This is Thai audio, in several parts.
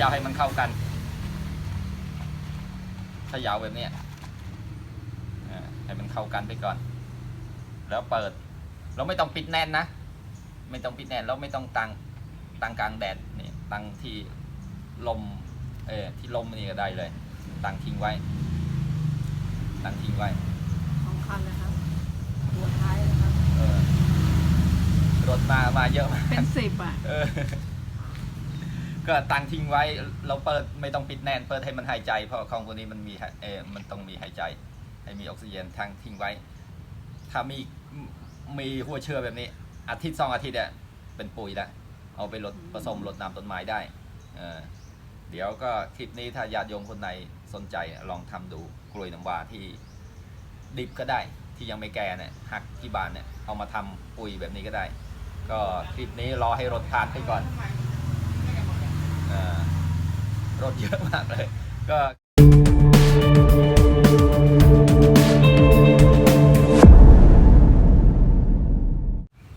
ยาวให้มันเข้ากันเขยาวแบบเนี้ยอ่าให้มันเข้ากันไปก่อน แล้วเปิด เราไม่ต้องปิดแน่นนะ ไม่ต้องปิดแน่นเราไม่ต้องตั้งตั้งกลางแดดนี่ตั้งที่ลมเออที่ลมนี่ก็ได้เลย ตั้งทิ้งไว้ ตั้งทิ้งไว้สองคันนะครับตัวท้ายนะครับเออรถมามาเยอะมากเป็นสิบอะเออ ก็ตั้งทิ้งไว้เราเปิดไม่ต้องปิดแน่น เปิดให้มันหายใจ เพราะของพวกนี้มันมีเออมันต้องมีหายใจ ให้มีออกซิเจนทางทิ้งไว้ ถ้ามีมีหัวเชื้อแบบนี้ อาทิตย์สองอาทิตย์เนี่ยเป็นปุ๋ยแล้วเอาไปลดผสมลดน้ำต้นไม้ได้เออเดี๋ยวก็คลิปนี้ถ้าญาติโยมคนไหนสนใจลองทำดูกล้วยน้ำว้าที่ดิบก็ได้ที่ยังไม่แก่เนี่ยหักที่บานเนี่ยเอามาทำปุ๋ยแบบนี้ก็ได้ ก็คลิปนี้รอให้รถผ่านไปก่อน รถเยอะมากเลย ก็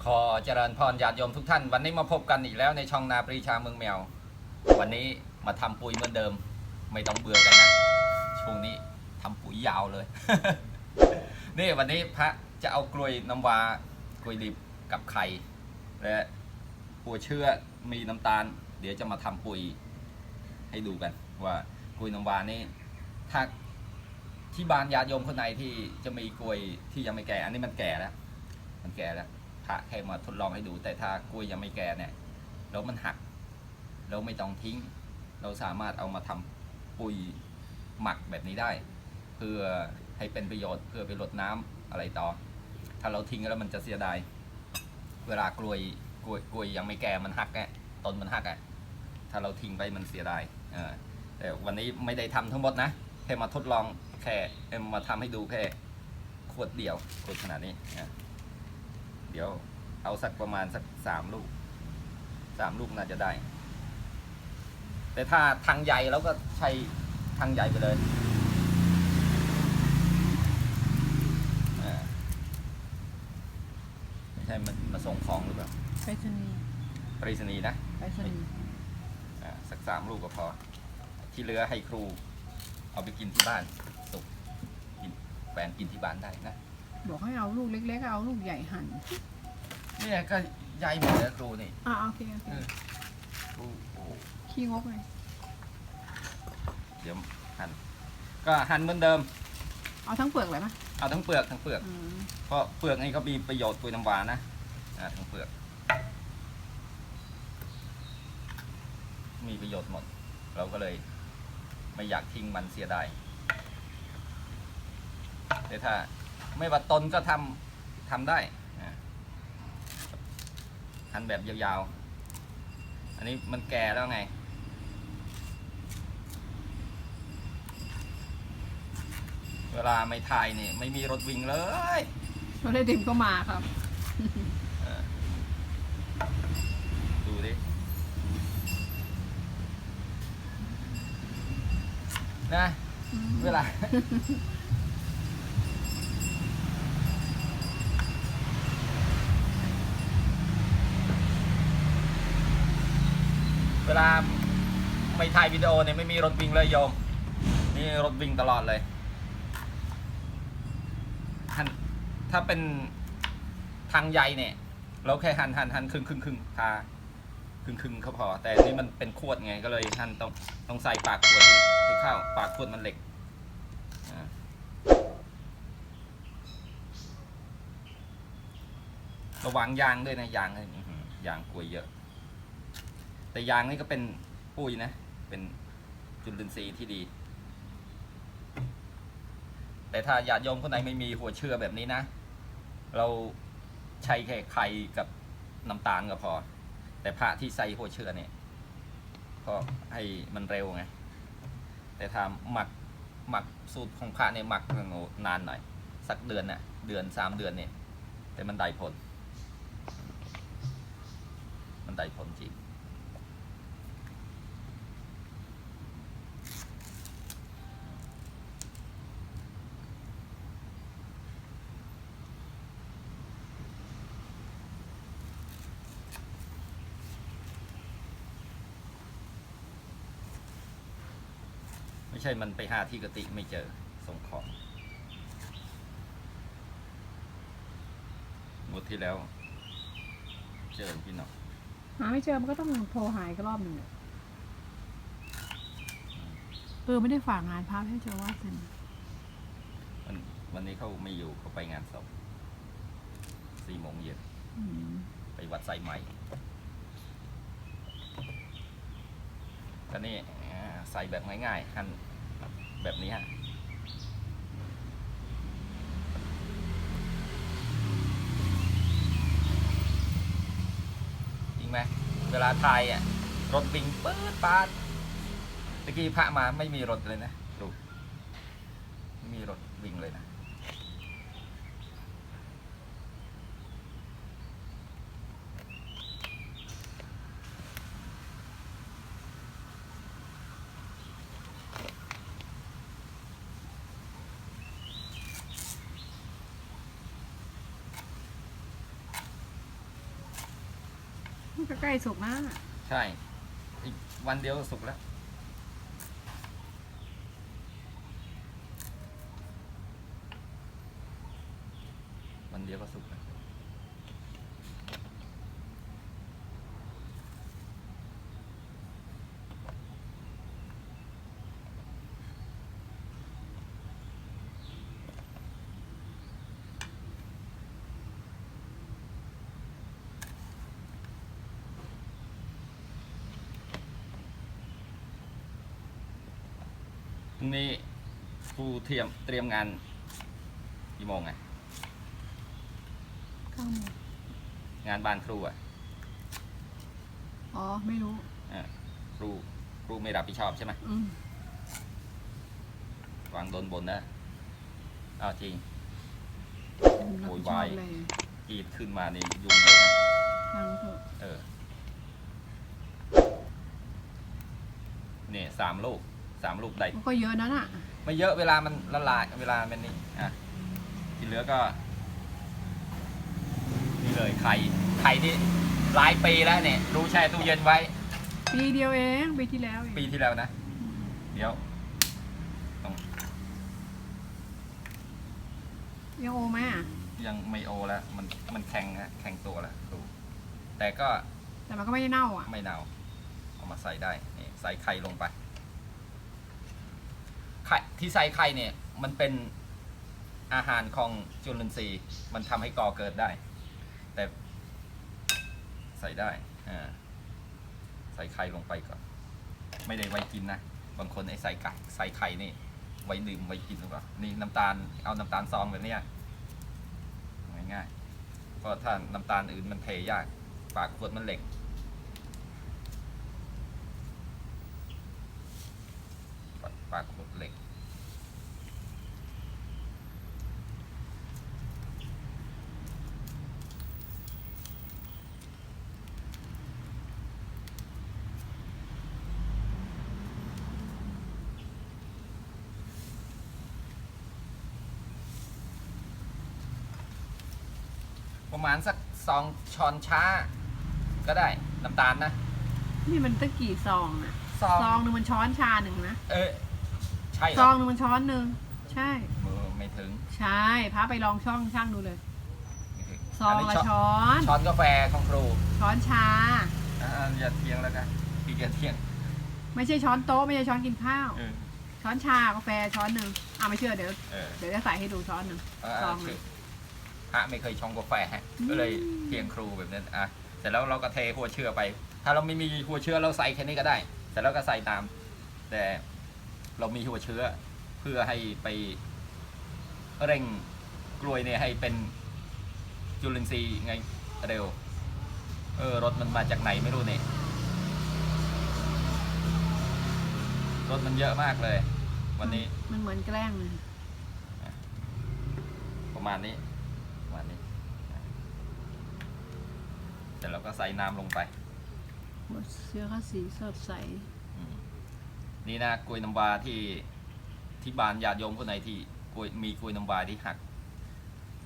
ขอเจริญพรญาติโยมทุกท่าน วันนี้มาพบกันอีกแล้วในช่องนาปรีชาเมืองแมว วันนี้มาทำปุ๋ยเหมือนเดิม ไม่ต้องเบื่อกันนะ ช่วงนี้ทำปุ๋ยยาวเลย นี่วันนี้พระจะเอากล้วยน้ำว้ากล้วยดิบกับไข่และหัวเชื่อมีน้ำตาล เดี๋ยวจะมาทำปุ๋ยให้ดูกันว่ากล้วยน้ำว้านี่ถ้าที่บ้านญาติโยมคนไหนที่จะมีกล้วยที่ยังไม่แก่ อันนี้มันแก่แล้ว มันแก่แล้วพระแค่มาทดลองให้ดู แต่ถ้ากล้วยยังไม่แก่เนี่ยแล้วมันหักเราไม่ต้องทิ้ง เราสามารถเอามาทำปุ๋ยหมักแบบนี้ได้ เพื่อให้เป็นประโยชน์เพื่อไปลดน้ำอะไรต่อ ถ้าเราทิ้งแล้วมันจะเสียดาย เวลากล้วยกล้วยกล้วยยังไม่แก่มันหักแกต้นมันหักอะ ถ้าเราทิ้งไปมันเสียดายเออแต่วันนี้ไม่ได้ทำทั้งหมดนะ แค่มาทดลองแค่เอ็มมาทำให้ดูแค่ขวดเดียวขวดขนาดนี้นะเดี๋ยวเอาสักประมาณสักสามลูกสามลูกน่าจะได้ แต่ถ้าทางใหญ่เราก็ใช้ทางใหญ่ไปเลยอ่าไม่ใช่มันมาส่งของหรือเปล่าไปรษณีย์ปริศนีย์นะไปรษณีย์อ่า สักสามลูกก็พอ ที่เหลือให้ครู เอาไปกินที่บ้านสุกกินแฟนกินที่บ้านได้นะบอกให้เอาลูกเล็กๆ เอาลูกใหญ่หั่นเนี่ยก็ใหญ่หมดแล้วครูนี่ อ่าโอเคโอเคเออ ครูโอ้โหขี้งกเลยเดี๋ยวหั่นก็หั่นเหมือนเดิม เอาทั้งเปลือกเลยไหมเอาทั้งเปลือกทั้งเปลือก อืมเพราะเปลือกนี่ก็มีประโยชน์กล้วยน้ำว้านะอ่าทั้งเปลือก ประโยชน์หมด เราก็เลยไม่อยากทิ้งมันเสียดายแต่ถ้าไม่ว่าตนก็ทำทำได้หันแบบยาวๆ อันนี้มันแก่แล้วไง เวลาไม่ถ่ายนี่ ไม่มีรถวิ่งเลยเราได้ดิมก็มาครับ เออดูดิ นะ เวลา เวลาไม่ถ่ายวิดีโอเนี่ยไม่มีรถวิ่งเลยโยมนี่รถวิ่งตลอดเลยหันถ้าเป็นทางใหญ่เนี่ย เราแค่หันหันหันครึ่งครึ่งครึ่งทาค รึ่งครึ่งเขาพอ แต่นี่มันเป็นขวดไงก็เลยหันต้องต้องใส่ปากขวดให้ให้เข้าปากขวดมันเหล็กระวังยางด้วยนะยางนี่อื้อหือยางกลวยเยอะ แต่ยางนี่ก็เป็นปุ๋ยนะ เป็นจุลินทรีย์ที่ดี แต่ถ้าญาติโยมคนไหนไม่มีหัวเชื่อแบบนี้นะ เราใช้แค่ไข่กับน้ำตาลก็พอ แต่พระที่ใส่หัวเชื่อเนี่ยก็ให้มันเร็วไง แต่ถ้าหมักหมักสูตรของพระเนี่ยหมักนานหน่อย สักเดือนน่ะเดือนสามเดือนเนี่ยแต่มันได้ผล มันได้ผลจริง ใช่มันไปหาที่กติไม่เจอส่งของหมดที่แล้ว เจอพี่น้องหาไม่เจอมันก็ต้องโทรหาอีกรอบหนึ่งอะเออไม่ได้ฝากงานพระให้เจอว่าเซ็นวันวันนี้เขาไม่อยู่เขาไปงานศพสี่โมงเย็นอืมไปวัดไซใหม่ก็นี่อ่าใส่แบบง่ายๆหั่น แบบนี้ฮะจริงไหมเวลาถ่ายอะรถวิ่งปื๊ดปาดตะกี้พระมาไม่มีรถเลยนะดูไม่มีรถวิ่งเลยนะ ก็ใกล้สุกนะใช่ อีกวันเดียวก็สุกแล้ว วันเดียวก็สุกแล้ว นี้ครูเทียมเตรียมงานกี่โมงไงข้างโมงงานบ้านครูอะอ๋อ ไม่รู้เออครูครูไม่รับผิดชอบใช่ไหมอืมวางโดนบนนะอ้าวจริงรับโวผิยดชวาอบยเลยกรีดขึ้นมานี่ยุ่งเลยนะทางเถอะเออเนี่ยสามลูก สามลูกได้มันก็เยอะนะน่ะไม่เยอะเวลามันละลายเวลามันนี่อะที่เหลือก็นี่เลยไข่ไข่นี่หลายปีแล้วเนี่ยรู้แช่ตู้เย็นไว้ ปีเดียวเองปีที่แล้วเองปีที่แล้วนะ เดี๋ยวต้องยังโอไหมอะยังไม่โอแล้วมันมันแข็งฮะแข็งตัวแล้วดูแต่ก็แต่มันก็ไม่ได้เน่าอะไม่เน่าเอามาใส่ได้นี่ใส่ไข่ลงไปไข่ที่ใส่ไข่เนี่ยมันเป็นอาหารของจุลินทรีย์ มันทำให้ก่อเกิดได้ แต่ใส่ได้อ่าใส่ไข่ลงไปก่อน ไม่ได้ไว้กินนะ บางคนไอ้ใส่ไก่ใส่ไข่นี่ไว้ดื่มไว้กินหรือเปล่านี่น้ำตาลเอาน้ำตาลซองแบบเนี้ยง่ายๆเพราะถ้าน้ำตาลอื่นมันเทยากปากขวดมันเหล็ก ปากปากขวดเหล็ก ประมาณสักสองช้อนช้า ก็ได้น้ำตาลนะ นี่มันตั้งกี่ซองอะซอง ซองหนึ่งมันช้อนชาหนึ่งนะ เออใช่เหรซอองหนึ่งมันช้อนหนึ่งใช่ เออไม่ถึงใช่พาไปลองช่องช่างดูเลย ไม่ถึงซองนนี้ละช้อน ช้อนช้อนกาแฟของครูช้อนชา อ่าอย่าเที่ยงแล้วกันพี่จะเที่ยงไม่ใช่ช้อนโต๊ะไม่ใช่ช้อนกินข้าว เออช้อนชากาแฟช้อนหนึ่งอะไม่เชื่อเดี๋ยวเออเดี๋ยวจะใส่ให้ดูช้อนหนึ่ง เออซองเอหนึ่อง พระไม่เคยชงกาแฟฮะก็เลยเที่ยงครูแบบนั้นอะเสร็จแล้วเราก็เทหัวเชื้อไป ถ้าเราไม่มีหัวเชื้อเราใส่แค่นี้ก็ได้เสร็จแล้วก็ใส่ตาม แต่เรามีหัวเชื้อเพื่อให้ไปเร่งกล้วยเนี่ยให้เป็นจุลินทรีย์ไงเร็ว เออรถมันมาจากไหนไม่รู้เนี่ยรถมันเยอะมากเลย วันนี้ มันเหมือนแกล้งเลยประมาณนี้ประมาณนี้ เสร็จแล้วก็ใส่น้ำลงไปหัวเสื้อก็สีสดใส อืมนี่นะกล้วยน้ำว้าที่ที่บ้านญาติโยมคนไหนที่กล้วยมีกล้วยน้ำว้าที่หัก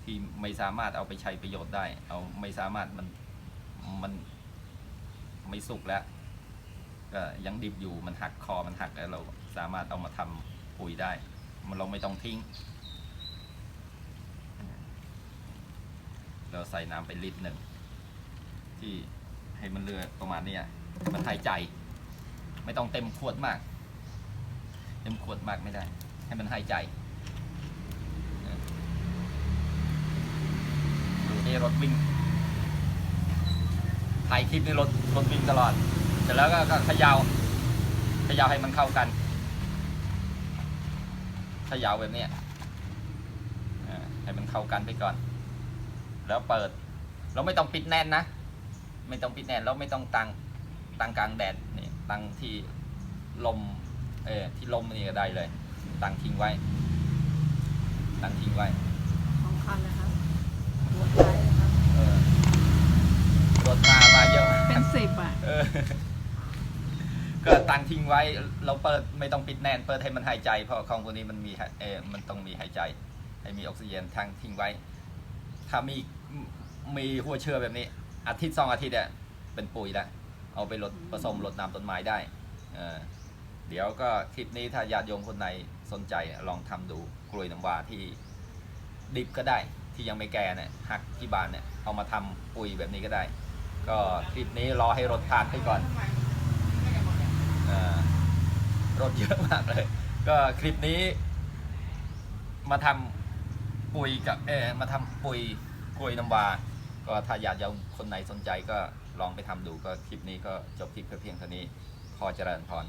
ที่ไม่สามารถเอาไปใช้ประโยชน์ได้ เอาไม่สามารถมันมันไม่สุกแล้วกก็ยังดิบอยู่มันหักคอมันหักแล้วเราสามารถเอามาทำปุ๋ยได้ มันเราไม่ต้องทิ้ง เราใส่น้ำไปลิตรหนึ่ง ที่ให้มันเลือประมาณนี้มันหายใจ ไม่ต้องเต็มขวดมาก เต็มขวดมากไม่ได้ ให้มันหายใจดูนี่รถวิ่งถ่ายคลิปนี่รถรถวิ่งตลอด เสร็จแล้วก็ก็เขยา่าเขย่าให้มันเข้ากันเขย่าแบบนี้ให้มันเข้ากันไปก่อน แล้วเปิด เราไม่ต้องปิดแน่นนะ ไม่ต้องปิดแน่นเราไม่ต้องตั้งตั้งกลางแดดนี่ตั้งที่ลมเออที่ลมนี่ก็ได้เลย ตั้งทิ้งไว้ ตั้งทิ้งไว้สองคันนะครับตัวท้ายนะครับเออรถมามาเยอะเป็นสิบอะเออก็ตั้งทิ้งไว้เราเปิดไม่ต้องปิดแน่นเปิดให้มันหายใจ เพราะของพวกนี้มันมีหายเออมันต้องมีหายใจ ให้มีออกซิเจนทางทิ้งไว้ ถ้ามีมีหัวเชื้อแบบนี้ อาทิตย์สองอาทิตย์เนี่ยเป็นปุ๋ยแล้วเอาไปลดผสมลดน้ำต้นไม้ได้เออเดี๋ยวก็คลิปนี้ถ้าญาติโยมคนไหนสนใจลองทำดูกล้วยน้ำว้าที่ดิบก็ได้ที่ยังไม่แก่เนี่ยหักที่บานเนี่ยเอามาทำปุ๋ยแบบนี้ก็ได้ ก็คลิปนี้รอให้รถผ่านไปก่อนรถเยอะมากเลย ก็คลิปนี้ มาทำปุ๋ยกับเออมาทำปุ๋ยกล้วยน้ำว้า ก็ถ้าอยากจะคนไหนสนใจก็ลองไปทำดูก็คลิปนี้ก็จบคลิปเพียงเท่านี้ ขอเจริญพร